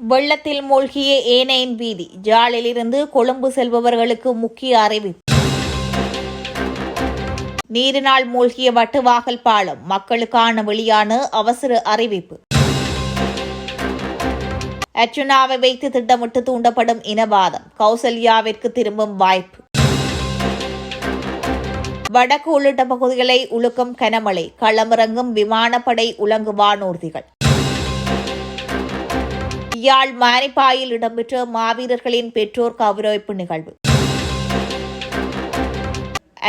வெள்ளத்தில் மூழ்கிய ஏனையின் வீதி ஜாலிலிருந்து கொழும்பு செல்பவர்களுக்கு முக்கிய அறிவிப்பு. நீரினால் மூழ்கிய வட்டுவாகல் பாலம் மக்களுக்கான வெளியான அவசர அறிவிப்பு. அர்ச்சுனாவை வைத்து திட்டமிட்டு தூண்டப்படும் இனவாதம் கௌசல்யாவிற்கு திரும்பும் வாய்ப்பு. வடக்கு உள்ளிட்ட பகுதிகளை உலுக்கும் கனமழை களமிறங்கும் விமானப்படை உலங்கு வானூர்திகள். யாழ் மானிப்பாயில் இடம்பெற்ற மாவீரர்களின் பெற்றோர் கௌரவிப்பு நிகழ்வு.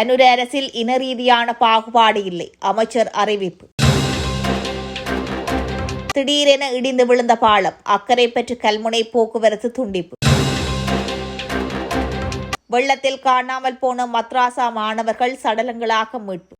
அனுர அரசில் இன ரீதியான பாகுபாடு இல்லை அமைச்சர் அறிவிப்பு. திடீரென இடிந்து விழுந்த பாலம் அக்கறை பெற்று கல்முனை போக்குவரத்து துண்டிப்பு. வெள்ளத்தில் காணாமல் போன மத்ராசா மாணவர்கள் சடலங்களாக மீட்பு.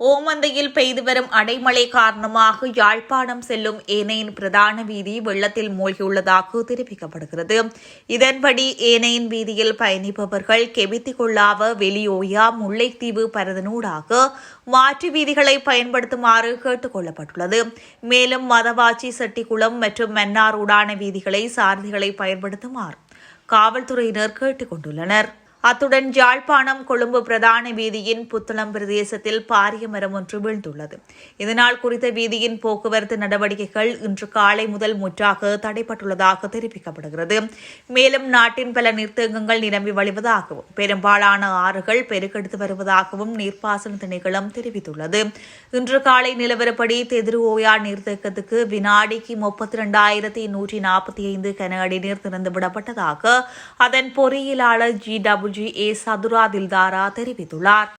ஓமந்தையில் பெய்து வரும் அடைமழை காரணமாக யாழ்ப்பாணம் செல்லும் ஏனையின் பிரதான வீதி வெள்ளத்தில் மூழ்கியுள்ளதாக தெரிவிக்கப்படுகிறது. இதன்படி ஏனையின் வீதியில் பயணிப்பவர்கள் கெபித்திகொள்ளாவ வெளியோயா முல்லைத்தீவு பரதனூடாக மாற்று வீதிகளை பயன்படுத்துமாறு கேட்டுக் கொள்ளப்பட்டுள்ளது மேலும் மதவாச்சி செட்டிக்குளம் மற்றும் மன்னார் வீதிகளை சாரதிகளை பயன்படுத்துமாறு காவல்துறையினர் கேட்டுக் கொண்டுள்ளனர் அத்துடன் ஜாழ்ப்பாணம் கொழும்பு பிரதான வீதியின் புத்தளம் பிரதேசத்தில் பாரிய மரம் ஒன்று வீழ்ந்துள்ளது. இதனால் குறித்த வீதியின் போக்குவரத்து நடவடிக்கைகள் இன்று காலை முதல் முற்றாக தடைப்பட்டுள்ளதாக தெரிவிக்கப்படுகிறது. மேலும் நாட்டின் பல நீர்த்தேங்கங்கள் நிரம்பி வழிவதாகவும் பெரும்பாலான ஆறுகள் பெருக்கெடுத்து வருவதாகவும் நீர்ப்பாசன திணைக்களம் தெரிவித்துள்ளது. இன்று காலை நிலவரப்படி தெதிருவோயா ஓயா நீர்த்தேக்கத்துக்கு வினாடிக்கு முப்பத்தி இரண்டாயிரத்தி நூற்றி நாற்பத்தி ஐந்து கன அடி நீர் திறந்துவிடப்பட்டதாக அதன் பொறியியலாளர் G. W G A Chathura Dilthara தெரிவித்துள்ளார்.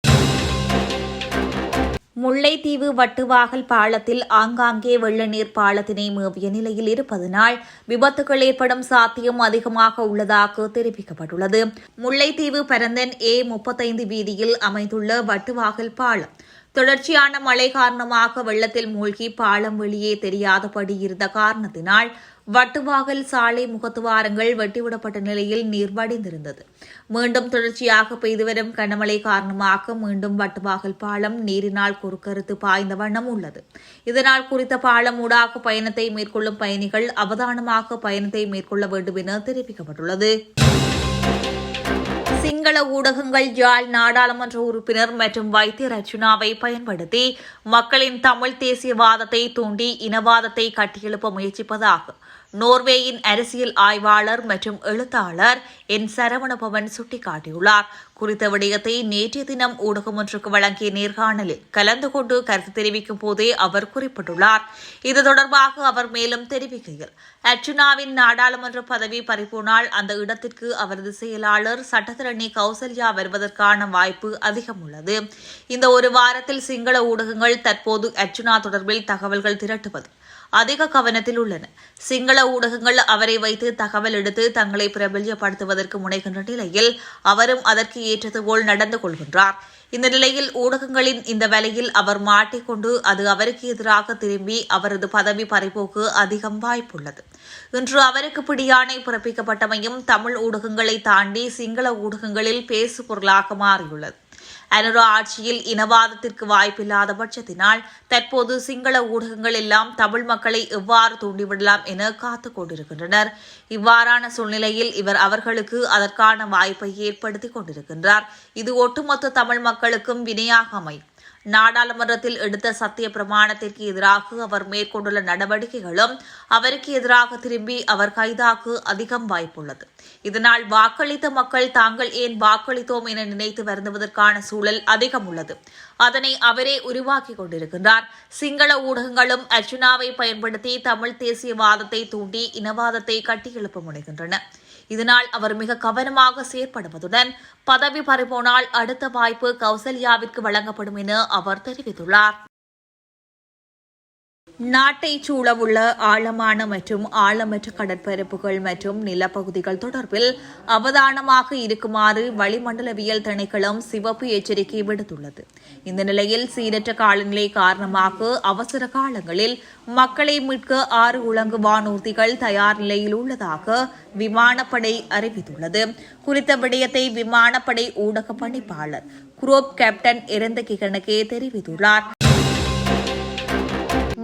முல்லைத்தீவு வட்டுவாகல் பாலத்தில் ஆங்காங்கே வெள்ளநீர் பாலத்தினை மேவிய நிலையில் இருப்பதனால் விபத்துகள் ஏற்படும் சாத்தியம் அதிகமாக உள்ளதாக தெரிவிக்கப்பட்டுள்ளது. முல்லைத்தீவு பரந்தன் ஏ முப்பத்தைந்து வீதியில் அமைந்துள்ள வட்டுவாகல் பாலம் தொடர்ச்சியான மழை காரணமாக வெள்ளத்தில் மூழ்கி பாலம் வெளியே தெரியாதபடி இருந்த காரணத்தினால் வட்டுவாகல் சாலை முகத்துவாரங்கள் வெட்டிவிடப்பட்ட நிலையில் நீர் வடிந்திருந்தது மீண்டும் தொடர்ச்சியாக பெய்து வரும் கனமழை காரணமாக மீண்டும் வட்டுவாகல் பாலம் நீரினால் குறுக்கறுத்து பாய்ந்த வண்ணம் உள்ளது. இதனால் குறித்த பாலம் ஊடாக பயணத்தை மேற்கொள்ளும் பயணிகள் அவதானமாக பயணத்தை மேற்கொள்ள வேண்டும் என தெரிவிக்கப்பட்டுள்ளது. ஊடகங்கள் யாழ் நாடாளுமன்ற உறுப்பினர் மற்றும் வைத்திய ரச்சுனாவை பயன்படுத்தி மக்களின் தமிழ் தேசியவாதத்தை தூண்டி இனவாதத்தை கட்டியெழுப்ப முயற்சிப்பதாக நோர்வேயின் அரசியல் ஆய்வாளர் மற்றும் எழுத்தாளர் என். சரவணபவன் சுட்டிக்காட்டியுள்ளார். குறித்த விடயத்தை நேற்றைய தினம் ஊடகம் ஒன்றுக்கு வழங்கிய நேர்காணலில் கலந்து கொண்டு கருத்து தெரிவிக்கும் போதே அவர் குறிப்பிட்டுள்ளார். இது தொடர்பாக அவர் மேலும் தெரிவிக்கையில் அர்ச்சுனாவின் நாடாளுமன்ற பதவி பறிப்போனால் அந்த இடத்திற்கு அவரது செயலாளர் சட்டத்திரணி கௌசல்யா வருவதற்கான வாய்ப்பு அதிகம் உள்ளது இந்த ஒரு வாரத்தில் சிங்கள ஊடகங்கள் தற்போது அர்ச்சுனா தொடர்பில் தகவல்கள் திரட்டுவது அதிக கவனத்தில் உள்ளன. சிங்கள ஊடகங்கள் அவரை வைத்து தகவல் எடுத்து தங்களை பிரபல்யப்படுத்துவதற்கு முனைகின்ற நிலையில் அவரும் அதற்கு ஏற்றது போல் நடந்து கொள்கின்றார். இந்த நிலையில் ஊடகங்களின் இந்த வேலையில் அவர் மாட்டிக்கொண்டு அது அவருக்கு எதிராக திரும்பி அவரது பதவி பறிப்போக்கு அதிகம் வாய்ப்புள்ளது. இன்று அவருக்கு பிடியாணை பிறப்பிக்கப்பட்டமையும் தமிழ் ஊடகங்களை தாண்டி சிங்கள ஊடகங்களில் பேசு பொருளாக மாறியுள்ளது. அனுரா ஆட்சியில் இனவாதத்திற்கு வாய்ப்பில்லாத பட்சத்தினால் தற்போது சிங்கள ஊடகங்கள் எல்லாம் தமிழ் மக்களை எவ்வாறு தூண்டிவிடலாம் என காத்துக் கொண்டிருக்கின்றனர். இவ்வாறான சூழ்நிலையில் இவர் அவர்களுக்கு அதற்கான வாய்ப்பை ஏற்படுத்திக் கொண்டிருக்கின்றார். இது ஒட்டுமொத்த தமிழ் மக்களுக்கும் வினையாக அமையும். நாடாளுமன்றத்தில் எடுத்த சத்திய பிரமாணத்திற்கு எதிராக அவர் மேற்கொண்டுள்ள நடவடிக்கைகளும் அவருக்கு எதிராக திரும்பி அவர் கைதாக்கு அதிகம் வாய்ப்புள்ளது. இதனால் வாக்களித்த மக்கள் தாங்கள் ஏன் வாக்களித்தோம் என நினைத்து வருந்துவதற்கான சூழல் அதிகம் உள்ளது. அதனை அவரே உருவாக்கிக் கொண்டிருக்கின்றார். சிங்கள ஊடகங்களும் அர்ஜுனாவை பயன்படுத்தி தமிழ் தேசியவாதத்தை தூண்டி இனவாதத்தை கட்டியெழுப்ப முனைகின்றன. இதனால் அவர் மிக கவனமாக செயற்படுவதுடன் பதவி பறிபோனால் அடுத்த வாய்ப்பு கௌசல்யாவிற்கு வழங்கப்படும் என அவர் தெரிவித்துள்ளார். நாட்டை சூழவுள்ள ஆழமான மற்றும் ஆழமற்ற கடற்பரப்புகள் மற்றும் நிலப்பகுதிகள் தொடர்பில் அவதானமாக இருக்குமாறு வளிமண்டலவியல் திணைக்களம் சிவப்பு எச்சரிக்கை விடுத்துள்ளது. இந்த நிலையில் சீரற்ற காலநிலை காரணமாக அவசர காலங்களில் மக்களை மீட்க ஆறு உலங்கு வானூர்திகள் தயார் நிலையில் உள்ளதாக விமானப்படை அறிவித்துள்ளது. குறித்த விடயத்தை விமானப்படை ஊடக பணிப்பாளர் குரோப் கேப்டன் இறந்த கிகணக்கே தெரிவித்துள்ளார்.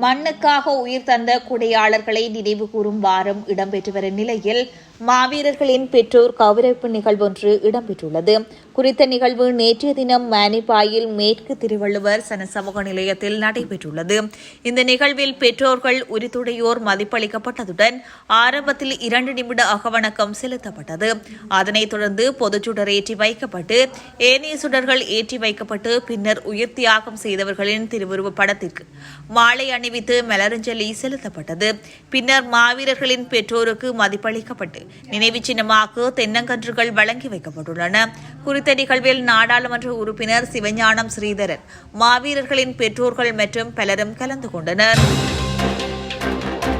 மண்ணுக்காக உயிர் தந்த குடையாளர்களை நினைவு கூறும் வாரம் இடம்பெற்று வரும் நிலையில் மாவீரர்களின் பெற்றோர் கௌரவிப்பு நிகழ்வொன்று இடம்பெற்றுள்ளது. குறித்த நிகழ்வு நேற்றைய தினம் மேனிப்பாயில் மேற்கு திருவள்ளுவர் சன சமூக நிலையத்தில் நடைபெற்றுள்ளது. இந்த நிகழ்வில் பெற்றோர்கள் உரித்துடையோர் மதிப்பளிக்கப்பட்டதுடன் ஆரம்பத்தில் இரண்டு நிமிட அகவணக்கம் செலுத்தப்பட்டது. அதனைத் தொடர்ந்து பொதுச்சுடர் ஏற்றி வைக்கப்பட்டு ஏனைய சுடர்கள் ஏற்றி வைக்கப்பட்டு பின்னர் உயிர் தியாகம் செய்தவர்களின் திருவுருவப் படத்திற்கு மாலை அணிவித்து மலரஞ்சலி செலுத்தப்பட்டது. பின்னர் மாவீரர்களின் பெற்றோருக்கு மதிப்பளிக்கப்பட்டு நினைவு சின்னமாக தென்னங்கன்றுகள் வழங்கி வைக்கப்பட்டுள்ளன. குறித்த நிகழ்வில் நாடாளுமன்ற உறுப்பினர் சிவஞானம் ஸ்ரீதரன் மாவீரர்களின் பெற்றோர்கள் மற்றும் பலரும் கலந்து கொண்டனர்.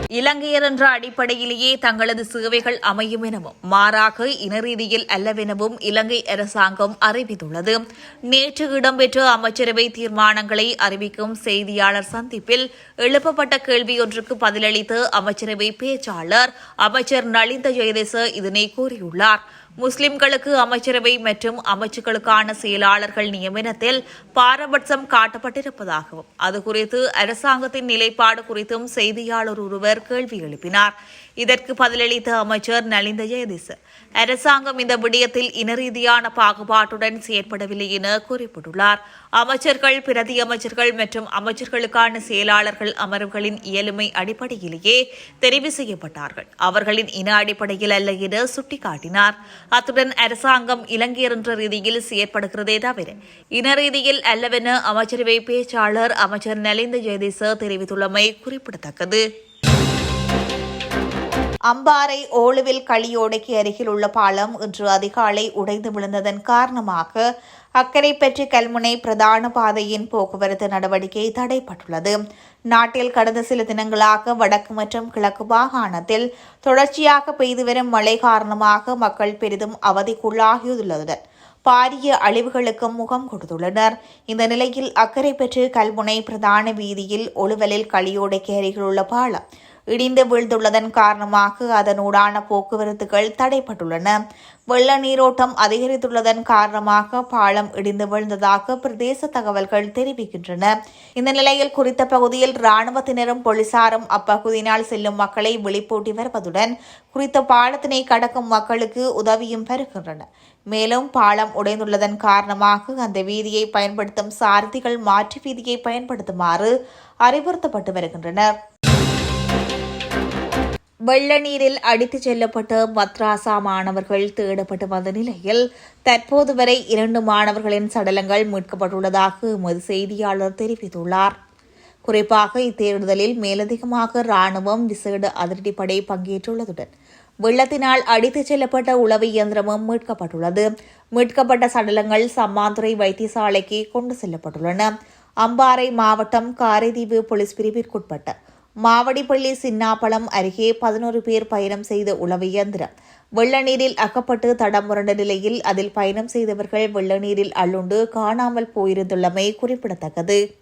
இலங்கையர் என்ற அடிப்படையிலேயே தங்களது சேவைகள் அமையும் எனவும் மாறாக இனரீதியில் அல்லவெனவும் இலங்கை அரசாங்கம் அறிவித்துள்ளது. நேற்று இடம்பெற்ற அமைச்சரவை தீர்மானங்களை அறிவிக்கும் செய்தியாளர் சந்திப்பில் எழுப்பப்பட்ட கேள்வியொன்றுக்கு பதிலளித்த அமைச்சரவை பேச்சாளர் அமைச்சர் நளிந்த ஜெயதேச இதனை கூறியுள்ளார். முஸ்லிம்களுக்கு அமைச்சரவை மற்றும் அமைச்சுக்களுக்கான செயலாளர்கள் நியமனத்தில் பாரபட்சம் காட்டப்பட்டிருப்பதாகவும் அது குறித்து அரசாங்கத்தின் நிலைப்பாடு குறித்தும் செய்தியாளர் ஒருவர் கேள்வி எழுப்பினார். இதற்கு பதிலளித்த அமைச்சர் நலிந்த ஜெயதிச. அரசாங்கம் இந்த விடயத்தில் இனரீதியான பாகுபாட்டுடன் செயற்படவில்லை என குறிப்பிட்டுள்ளார். அமைச்சர்கள் பிரதி அமைச்சர்கள் மற்றும் அமைச்சர்களுக்கான செயலாளர்கள் அமர்வுகளின் இயலுமை அடிப்படையிலேயே தெரிவு செய்யப்பட்டார்கள். அவர்களின் இன அடிப்படையில் அல்ல என சுட்டிக்காட்டினார். அத்துடன் அரசாங்கம் இலங்கையர் என்ற ரீதியில் செயற்படுகிறதே தவிர இன ரீதியில் அல்லவென அமைச்சரவை பேச்சாளர் அமைச்சர் நலிந்த ஜெயதிச தெரிவித்துள்ளமை குறிப்பிடத்தக்கது. அம்பாறை ஓழுவில் களியோடைக்கு அருகில் உள்ள பாலம் இன்று அதிகாலை உடைந்து விழுந்ததன் காரணமாக அக்கரைப்பற்றி கல்முனை பிரதான பாதையின் போக்குவரத்து நடவடிக்கை தடைப்பட்டுள்ளது. நாட்டில் கடந்த சில தினங்களாக வடக்கு மற்றும் கிழக்கு மாகாணத்தில் தொடர்ச்சியாக பெய்து வரும் மழை காரணமாக மக்கள் பெரிதும் அவதிக்குள்ளாகியுள்ளதுடன் பாரிய அழிவுகளுக்கும் முகம் கொடுத்துள்ளனர். இந்த நிலையில் அக்கறை பெற்று கல்முனை பிரதான வீதியில் ஒழுவலில் களியோடைக்கு அருகில் உள்ள பாலம் இடிந்து வீழ்ந்துள்ளதன் காரணமாக அதனூடான போக்குவரத்துகள் தடைப்பட்டுள்ளன வெள்ள நீரோட்டம் அதிகரித்துள்ளதன் காரணமாக பாலம் இடிந்து விழுந்ததாக பிரதேச தகவல்கள் தெரிவிக்கின்றன. இந்த நிலையில் குறித்த பகுதியில் ராணுவத்தினரும் போலீசாரும் அப்பகுதியினால் செல்லும் மக்களை வெளிப்பூட்டி வருவதுடன் குறித்த பாலத்தினை கடக்கும் மக்களுக்கு உதவியும் பெறுகின்றன. மேலும் பாலம் உடைந்துள்ளதன் காரணமாக அந்த வீதியை பயன்படுத்தும் சாரதிகள் மாற்று வீதியை பயன்படுத்துமாறு அறிவுறுத்தப்பட்டு வருகின்றனர். வெள்ள நீரில் அடித்துச் செல்லப்பட்ட மத்ராசா மாணவர்கள் தேடப்பட்டு வந்த நிலையில் தற்போது வரை இரண்டு மாணவர்களின் சடலங்கள் மீட்கப்பட்டுள்ளதாக எமது செய்தியாளர் தெரிவித்துள்ளார். குறிப்பாக இத்தேடுதலில் மேலதிகமாக ராணுவம் விசேட அதிரடிப்படை பங்கேற்றுள்ளதுடன் வெள்ளத்தினால் அடித்துச் செல்லப்பட்ட உளவு இயந்திரமும் மீட்கப்பட்டுள்ளது. மீட்கப்பட்ட சடலங்கள் சம்மாந்துறை வைத்தியசாலைக்கு கொண்டு செல்லப்பட்டுள்ளன. அம்பாறை மாவட்டம் காரைதீவு போலீஸ் பிரிவிற்குட்பட்ட மாவடிப்பள்ளி சின்னாப்பளம் அருகே பதினோரு பேர் பயணம் செய்த உளவு இயந்திரம். வெள்ள நீரில் அகப்பட்டு தடம் நிலையில் அதில் பயணம் செய்தவர்கள் வெள்ள நீரில் அள்ளுண்டு காணாமல் போயிருந்துள்ளமை குறிப்பிடத்தக்கது.